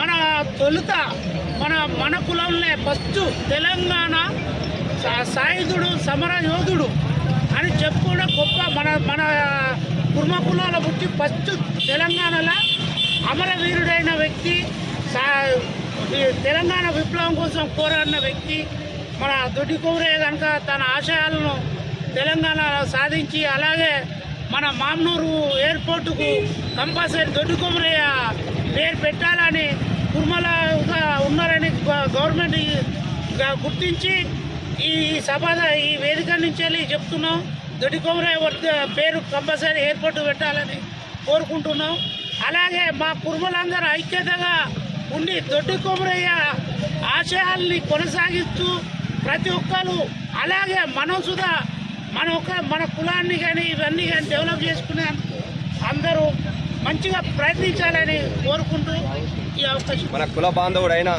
మన తొలుత మన మన కులంలో ఫస్ట్ తెలంగాణ సాయుధుడు సమర యోధుడు అని చెప్పుకున్న గొప్ప మన మన కుర్మ కులాల పుట్టి ఫస్ట్ తెలంగాణలో అమరవీరుడైన వ్యక్తి సా తెలంగాణ విప్లవం కోసం కోరన్న వ్యక్తి మన దొడ్డి కొమరయ్య కనుక తన ఆశయాలను తెలంగాణ సాధించి అలాగే మన మామ్నూరు ఎయిర్పోర్టుకు కంపల్సరీ దొడ్డి కొమరయ్య పేరు పెట్టాలని కుర్మలగా ఉన్నారని గ- గవర్నమెంట్ గుర్తించి ఈ సభ ఈ వేదిక నుంచి వెళ్ళి చెప్తున్నాం. దొడ్డి కొమరయ్య పేరు కంపల్సరీ ఏర్పాటు పెట్టాలని కోరుకుంటున్నాం. అలాగే మా కుర్మలందరూ ఐక్యతగా ఉండి దొడ్డి కొమరయ్య ఆశయాల్ని కొనసాగిస్తూ ప్రతి ఒక్కరు అలాగే మనం సుధా మన ఒక మన కులాన్ని కానీ ఇవన్నీ కానీ డెవలప్ చేసుకునే అందరూ మంచిగా ప్రయత్నించాలని కోరుకుంటూ ఈ అవకాశం. మన కుల బాంధవుడైన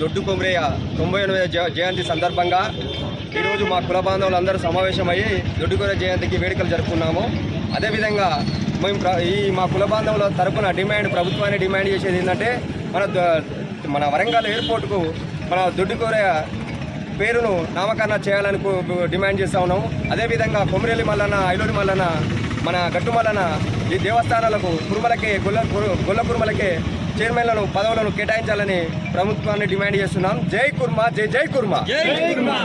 దొడ్డు కొమరయ్య తొంభై ఎనిమిది జయంతి సందర్భంగా ఈరోజు మా కుల బాంధవులందరూ సమావేశమయ్యి దొడ్డు కొమరయ్య జయంతికి వేడుకలు జరుపుకున్నాము. అదేవిధంగా మేము ఈ మా కుల బాంధవుల తరపున డిమాండ్ ప్రభుత్వాన్ని డిమాండ్ చేసేది ఏంటంటే మన మన వరంగల్ ఎయిర్పోర్ట్కు మన దొడ్డు కొమరయ్య పేరును నామకరణ చేయాలని డిమాండ్ చేస్తా ఉన్నాము. అదేవిధంగా కొమరేలి మల్లన్న ఐలూరి మల్లన్న మన గట్టు ఈ దేవస్థానాలకు కురుమలకే గొల్ల గొల్ల కురుమలకే చైర్మన్లను పదవులను కేటాయించాలని ప్రభుత్వాన్ని డిమాండ్ చేస్తున్నాం. జై కుర్మా జై జై కుర్మా.